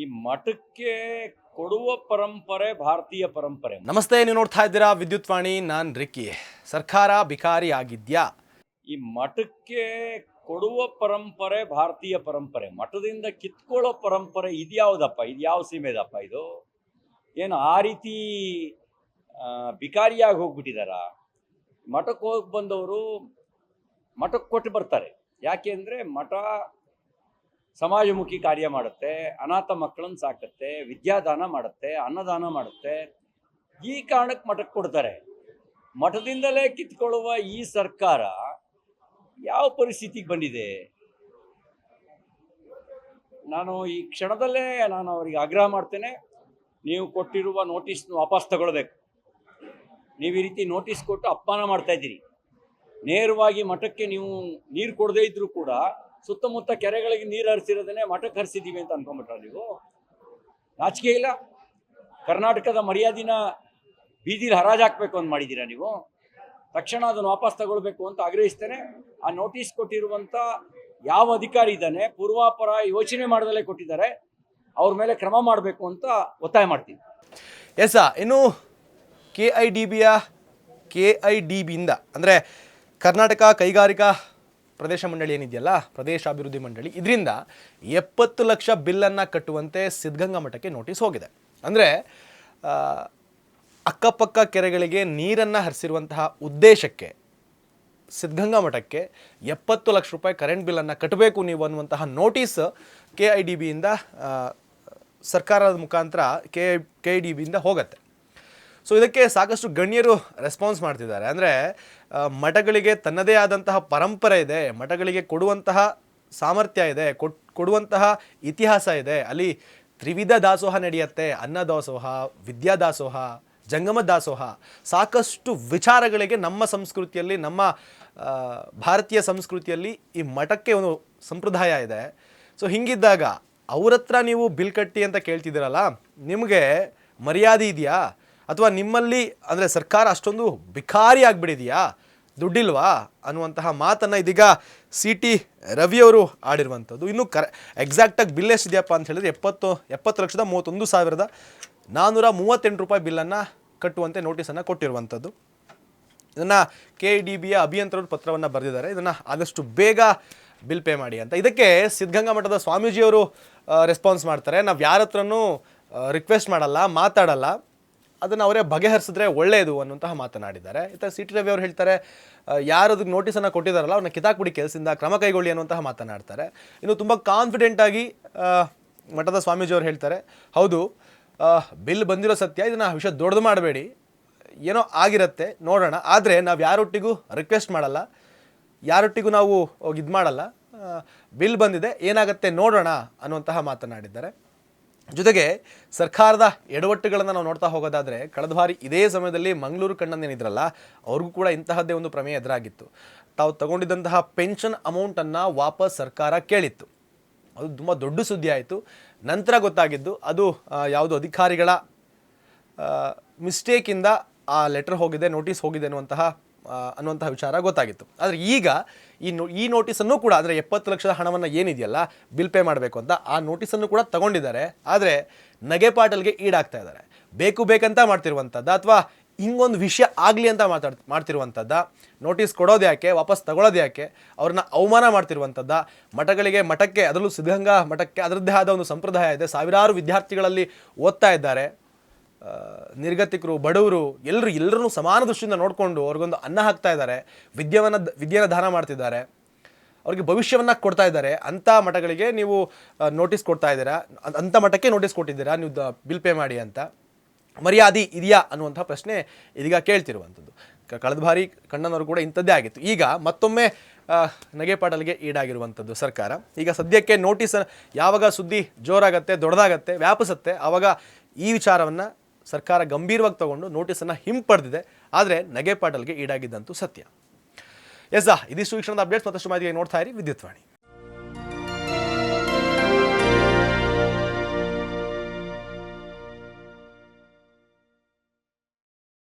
ಈ ಮಠಕ್ಕೆ ಕೊಡುವ ಪರಂಪರೆ ಭಾರತೀಯ ಪರಂಪರೆ. ನಮಸ್ತೆ ನೀವು ನೋಡ್ತಾ ಇದ್ದೀರಾ ವಿದ್ಯುತ್ ವಾಣಿ ನಾನ್ ರಿಕ್ಕಿ. ಸರ್ಕಾರ ಬಿಕಾರಿ ಆಗಿದ್ಯಾ ಈ ಮಠಕ್ಕೆ ಕೊಡುವ ಪರಂಪರೆ ಭಾರತೀಯ ಪರಂಪರೆ. ಮಠದಿಂದ ಕಿತ್ಕೊಳ್ಳೋ ಪರಂಪರೆ ಇದ್ಯಾವುದಪ್ಪ ಇದು ಯಾವ ಸೀಮೆದಪ್ಪ ಇದು? ಏನು ಆ ರೀತಿ ಭಿಕಾರಿಯಾಗಿ ಬಿಕಾರಿಯಾಗಿ ಹೋಗ್ಬಿಟ್ಟಿದಾರ? ಮಠಕ್ಕೆ ಹೋಗಿ ಬಂದವರು ಮಠಕ್ಕೆ ಕೊಟ್ಟು ಬರ್ತಾರೆ. ಯಾಕೆ ಅಂದರೆ ಮಠ ಸಮಾಜಮುಖಿ ಕಾರ್ಯ ಮಾಡುತ್ತೆ, ಅನಾಥ ಮಕ್ಕಳನ್ನ ಸಾಕುತ್ತೆ, ವಿದ್ಯಾದಾನ ಮಾಡುತ್ತೆ, ಅನ್ನದಾನ ಮಾಡುತ್ತೆ. ಈ ಕಾರಣಕ್ಕೆ ಮಠಕ್ಕೆ ಕೊಡ್ತಾರೆ. ಮಠದಿಂದಲೇ ಕಿತ್ಕೊಳ್ಳುವ ಈ ಸರ್ಕಾರ ಯಾವ ಪರಿಸ್ಥಿತಿಗೆ ಬಂದಿದೆ? ನಾನು ಈ ಕ್ಷಣದಲ್ಲೇ ನಾನು ಅವರಿಗೆ ಆಗ್ರಹ ಮಾಡ್ತೇನೆ. ನೀವು ಕೊಟ್ಟಿರುವ ನೋಟಿಸ್ನ ವಾಪಸ್ ತಗೊಳ್ಬೇಕು. ನೀವು ಈ ರೀತಿ ನೋಟಿಸ್ ಕೊಟ್ಟು ಅಪಮಾನ ಮಾಡ್ತಾ ಇದ್ದೀರಿ. ನೇರವಾಗಿ ಮಠಕ್ಕೆ ನೀವು ನೀರು ಕೊಡದೇ ಇದ್ರೂ ಕೂಡ ಸುತ್ತಮುತ್ತ ಕೆರೆಗಳಿಗೆ ನೀರು ಹರಿಸಿರೋದನ್ನೇ ಮಠಕ್ಕೆ ಹರಿಸಿದ್ದೀವಿ ಅಂತ ಅನ್ಕೊಂಬಿಟ್ರ ನೀವು? ನಾಚಿಕೆ ಇಲ್ಲ. ಕರ್ನಾಟಕದ ಮರ್ಯಾದಿನ ಬೀದಿಲಿ ಹರಾಜು ಹಾಕಬೇಕು ಅಂತ ಮಾಡಿದ್ದೀರಾ ನೀವು? ತಕ್ಷಣ ಅದನ್ನು ವಾಪಸ್ ತಗೊಳ್ಬೇಕು ಅಂತ ಆಗ್ರಹಿಸ್ತೇನೆ. ಆ ನೋಟಿಸ್ ಕೊಟ್ಟಿರುವಂಥ ಯಾವ ಅಧಿಕಾರಿ ಇದ್ದಾನೆ, ಪೂರ್ವಾಪರ ಯೋಚನೆ ಮಾಡದಲ್ಲೇ ಕೊಟ್ಟಿದ್ದಾರೆ. ಅವ್ರ ಮೇಲೆ ಕ್ರಮ ಮಾಡಬೇಕು ಅಂತ ಒತ್ತಾಯ ಮಾಡ್ತೀನಿ. ಎಸ್ ಇನ್ನು ಕೆ ಐ ಡಿ ಬಿಯ ಕೆ ಐ ಡಿ ಬಿಯಿಂದ ಅಂದರೆ ಕರ್ನಾಟಕ ಕೈಗಾರಿಕಾ ಪ್ರದೇಶ ಮಂಡಳಿ ಏನಿದೆಯಲ್ಲ ಪ್ರದೇಶ ಅಭಿವೃದ್ಧಿ ಮಂಡಳಿ, ಇದರಿಂದ ಎಪ್ಪತ್ತು ಲಕ್ಷ ಬಿಲ್ಲನ್ನು ಕಟ್ಟುವಂತೆ ಸಿದ್ಧಗಂಗಾ ಮಠಕ್ಕೆ ನೋಟಿಸ್ ಹೋಗಿದೆ. ಅಂದರೆ ಅಕ್ಕಪಕ್ಕ ಕೆರೆಗಳಿಗೆ ನೀರನ್ನು ಹರಿಸಿರುವಂತಹ ಉದ್ದೇಶಕ್ಕೆ ಸಿದ್ಧಗಂಗಾ ಮಠಕ್ಕೆ ಎಪ್ಪತ್ತು ಲಕ್ಷ ರೂಪಾಯಿ ಕರೆಂಟ್ ಬಿಲ್ಲನ್ನು ಕಟ್ಟಬೇಕು ನೀವು ಅನ್ನುವಂತಹ ನೋಟಿಸ್ ಕೆ ಐ ಡಿ ಬಿಯಿಂದ ಸರ್ಕಾರದ ಮುಖಾಂತರ ಕೆ ಕೆ ಐ ಡಿ ಬಿಯಿಂದ ಹೋಗುತ್ತೆ. ಸೊ ಇದಕ್ಕೆ ಸಾಕಷ್ಟು ಗಣ್ಯರು ರೆಸ್ಪಾನ್ಸ್ ಮಾಡ್ತಿದ್ದಾರೆ. ಅಂದರೆ ಮಠಗಳಿಗೆ ತನ್ನದೇ ಆದಂತಹ ಪರಂಪರೆ ಇದೆ, ಮಠಗಳಿಗೆ ಕೊಡುವಂತಹ ಸಾಮರ್ಥ್ಯ ಇದೆ, ಕೊಟ್, ಕೊಡುವಂತಹ ಇತಿಹಾಸ ಇದೆ. ಅಲ್ಲಿ ತ್ರಿವಿಧ ದಾಸೋಹ ನಡೆಯುತ್ತೆ, ಅನ್ನ ದಾಸೋಹ, ವಿದ್ಯಾ ದಾಸೋಹ, ಜಂಗಮ ದಾಸೋಹ. ಸಾಕಷ್ಟು ವಿಚಾರಗಳಿಗೆ ನಮ್ಮ ಸಂಸ್ಕೃತಿಯಲ್ಲಿ, ನಮ್ಮ ಭಾರತೀಯ ಸಂಸ್ಕೃತಿಯಲ್ಲಿ ಈ ಮಠಕ್ಕೆ ಒಂದು ಸಂಪ್ರದಾಯ ಇದೆ. ಸೊ ಹಿಂಗಿದ್ದಾಗ ಅವ್ರ ಹತ್ರ ನೀವು ಬಿಲ್ ಕಟ್ಟಿ ಅಂತ ಕೇಳ್ತಿದ್ದೀರಲ್ಲ, ನಿಮಗೆ ಮರ್ಯಾದೆ ಇದೆಯಾ? ಅಥವಾ ನಿಮ್ಮಲ್ಲಿ, ಅಂದರೆ ಸರ್ಕಾರ ಅಷ್ಟೊಂದು ಬಿಕಾರಿ ಆಗಿಬಿಡಿದೆಯಾ ದುಡ್ಡಿಲ್ವಾ? ಅನ್ನುವಂತಹ ಮಾತನ್ನು ಇದೀಗ ಸಿ ಟಿ ರವಿಯವರು ಆಡಿರುವಂಥದ್ದು. ಇನ್ನು ಕರೆ ಎಕ್ಸಾಕ್ಟಾಗಿ ಬಿಲ್ ಎಷ್ಟಿದೆಯಪ್ಪ ಅಂತ ಹೇಳಿದ್ರೆ ಎಪ್ಪತ್ತು ಎಪ್ಪತ್ತು ಲಕ್ಷದ ಮೂವತ್ತೊಂದು ಸಾವಿರದ ನಾನ್ನೂರ ಮೂವತ್ತೆಂಟು ರೂಪಾಯಿ ಬಿಲ್ಲನ್ನು ಕಟ್ಟುವಂತೆ ನೋಟಿಸನ್ನು ಕೊಟ್ಟಿರುವಂಥದ್ದು. ಇದನ್ನು ಕೆ ಡಿ ಬಿಯ ಅಭಿಯಂತರರು ಪತ್ರವನ್ನು ಬರೆದಿದ್ದಾರೆ. ಇದನ್ನು ಆದಷ್ಟು ಬೇಗ ಬಿಲ್ ಪೇ ಮಾಡಿ ಅಂತ. ಇದಕ್ಕೆ ಸಿದ್ಧಗಂಗಾ ಮಠದ ಸ್ವಾಮೀಜಿಯವರು ರೆಸ್ಪಾನ್ಸ್ ಮಾಡ್ತಾರೆ. ನಾವು ಯಾರತ್ರನೂ ರಿಕ್ವೆಸ್ಟ್ ಮಾಡಲ್ಲ, ಮಾತಾಡಲ್ಲ. ಅದನ್ನು ಅವರೇ ಬಗೆಹರಿಸಿದ್ರೆ ಒಳ್ಳೆಯದು ಅನ್ನುವಂತಹ ಮಾತನಾಡಿದ್ದಾರೆ. ಇತ್ತ ಸಿ ಟಿ ರವಿ ಅವರು ಹೇಳ್ತಾರೆ ಯಾರು ಅದಕ್ಕೆ ನೋಟಿಸನ್ನು ಕೊಟ್ಟಿದ್ದಾರಲ್ಲ ಅವ್ರನ್ನ ಕಿತಾಕ್ಬಿಡಿ ಕೆಲಸದಿಂದ ಕ್ರಮ ಕೈಗೊಳ್ಳಿ ಅನ್ನುವಂತಹ ಮಾತನಾಡ್ತಾರೆ. ಇನ್ನು ತುಂಬ ಕಾನ್ಫಿಡೆಂಟ್ ಆಗಿ ಆ, ಮಠದ ಸ್ವಾಮೀಜಿಯವರು ಹೇಳ್ತಾರೆ ಹೌದು ಬಿಲ್ ಬಂದಿರೋ ಸತ್ಯ ಇದನ್ನು ವಿಷಯ ದೊಡ್ಡದು ಮಾಡಬೇಡಿ. ಏನೋ ಆಗಿರುತ್ತೆ ನೋಡೋಣ. ಆದರೆ ನಾವು ಯಾರೊಟ್ಟಿಗೂ ರಿಕ್ವೆಸ್ಟ್ ಮಾಡಲ್ಲ ಯಾರೊಟ್ಟಿಗೂ ನಾವು ಇದು ಮಾಡಲ್ಲ. ಬಿಲ್ ಬಂದಿದೆ ಏನಾಗುತ್ತೆ ನೋಡೋಣ ಅನ್ನುವಂತಹ ಮಾತನಾಡಿದ್ದಾರೆ. ಜೊತೆಗೆ ಸರ್ಕಾರದ ಎಡವಟ್ಟುಗಳನ್ನು ನಾವು ನೋಡ್ತಾ ಹೋಗೋದಾದರೆ, ಕಳೆದ ಬಾರಿ ಇದೇ ಸಮಯದಲ್ಲಿ ಮಂಗಳೂರು ಕಣ್ಣನೇನಿದ್ರಲ್ಲ ಅವ್ರಿಗೂ ಕೂಡ ಇಂತಹದ್ದೇ ಒಂದು ಪ್ರಮೇಯ ಎದುರಾಗಿತ್ತು. ತಾವು ತಗೊಂಡಿದ್ದಂತಹ ಪೆನ್ಷನ್ ಅಮೌಂಟನ್ನು ವಾಪಸ್ ಸರ್ಕಾರ ಕೇಳಿತ್ತು. ಅದು ತುಂಬ ದೊಡ್ಡ ಸುದ್ದಿ ಆಯಿತು. ನಂತರ ಗೊತ್ತಾಗಿದ್ದು, ಅದು ಯಾವುದು ಅಧಿಕಾರಿಗಳ ಮಿಸ್ಟೇಕಿಂದ ಆ ಲೆಟರ್ ಹೋಗಿದೆ, ನೋಟಿಸ್ ಹೋಗಿದೆ ಅನ್ನುವಂತಹ ಅನ್ನುವಂತಹ ವಿಚಾರ ಗೊತ್ತಾಗಿತ್ತು. ಆದರೆ ಈಗ ಈ ನೋ, ಈ ನೋಟಿಸನ್ನು ಕೂಡ ಅಂದರೆ ಎಪ್ಪತ್ತು ಲಕ್ಷದ ಹಣವನ್ನು ಏನಿದೆಯಲ್ಲ, ಬಿಲ್ ಪೇ ಮಾಡಬೇಕು ಅಂತ ಆ ನೋಟಿಸನ್ನು ಕೂಡ ತಗೊಂಡಿದ್ದಾರೆ. ಆದರೆ ನಗೆಪಾಟಲ್ಗೆ ಈಡಾಗ್ತಾ ಇದ್ದಾರೆ. ಬೇಕು ಬೇಕಂತ ಮಾಡ್ತಿರುವಂಥದ್ದು ಅಥವಾ ಹಿಂಗೊಂದು ವಿಷಯ ಆಗಲಿ ಅಂತ ಮಾತಾಡ್ ಮಾಡ್ತಿರುವಂಥದ್ದ ನೋಟಿಸ್ ಕೊಡೋದು ಯಾಕೆ, ವಾಪಸ್ ತಗೊಳ್ಳೋದು ಯಾಕೆ, ಅವ್ರನ್ನ ಅವಮಾನ ಮಾಡ್ತಿರುವಂಥದ್ದ ಮಠಗಳಿಗೆ ಮಠಕ್ಕೆ, ಅದರಲ್ಲೂ ಸಿದ್ಧಗಂಗಾ ಮಠಕ್ಕೆ ಅದರದ್ದೇ ಆದ ಒಂದು ಸಂಪ್ರದಾಯ ಇದೆ. ಸಾವಿರಾರು ವಿದ್ಯಾರ್ಥಿಗಳಲ್ಲಿ ಓದ್ತಾ ಇದ್ದಾರೆ. ನಿರ್ಗತಿಕರು, ಬಡವರು ಎಲ್ಲರೂ ಎಲ್ಲರೂ ಸಮಾನ ದೃಷ್ಟಿಯಿಂದ ನೋಡಿಕೊಂಡು ಅವ್ರಿಗೊಂದು ಅನ್ನ ಹಾಕ್ತಾ ಇದ್ದಾರೆ ವಿದ್ಯೆಯನ್ನು ವಿದ್ಯೆನ ದಾನ ಮಾಡ್ತಿದ್ದಾರೆ, ಅವ್ರಿಗೆ ಭವಿಷ್ಯವನ್ನು ಕೊಡ್ತಾ ಇದ್ದಾರೆ. ಅಂಥ ಮಠಗಳಿಗೆ ನೀವು ನೋಟಿಸ್ ಕೊಡ್ತಾ ಇದ್ದೀರಾ? ಅಂಥ ಮಠಕ್ಕೆ ನೋಟಿಸ್ ಕೊಟ್ಟಿದ್ದೀರಾ? ನೀವು ಬಿಲ್ ಪೇ ಮಾಡಿ ಅಂತ. ಮರ್ಯಾದೆ ಇದೆಯಾ? ಅನ್ನುವಂಥ ಪ್ರಶ್ನೆ ಇದೀಗ ಕೇಳ್ತಿರುವಂಥದ್ದು. ಕಳೆದ ಬಾರಿ ಕಣ್ಣನವರು ಕೂಡ ಇಂಥದ್ದೇ ಆಗಿತ್ತು. ಈಗ ಮತ್ತೊಮ್ಮೆ ನಗೆಪಾಟಲ್ಗೆ ಈಡಾಗಿರುವಂಥದ್ದು ಸರ್ಕಾರ. ಈಗ ಸದ್ಯಕ್ಕೆ ನೋಟಿಸ್ ಯಾವಾಗ ಸುದ್ದಿ ಜೋರಾಗತ್ತೆ, ದೊಡ್ಡದಾಗತ್ತೆ, ವ್ಯಾಪಿಸುತ್ತೆ ಆವಾಗ ಈ ವಿಚಾರವನ್ನು ಸರ್ಕಾರ ಗಂಭೀರವಾಗಿ ತಗೊಂಡು ನೋಟಿಸನ್ನು ಹಿಂಪಡೆದಿದೆ. ಆದರೆ ನಗೆಪಾಟಲ್ಗೆ ಈಡಾಗಿದ್ದಂತೂ ಸತ್ಯ. ಎಸ್ ಇದಿಷ್ಟು ವೀಕ್ಷಣದ ಕ್ಷಣದ ಅಪ್ಡೇಟ್ಸ್ ಮತ್ತಷ್ಟು ಮಾಹಿತಿಗೆ ನೋಡ್ತಾ ಇರಿ ವಿದ್ಯುತ್ ವಾಣಿ.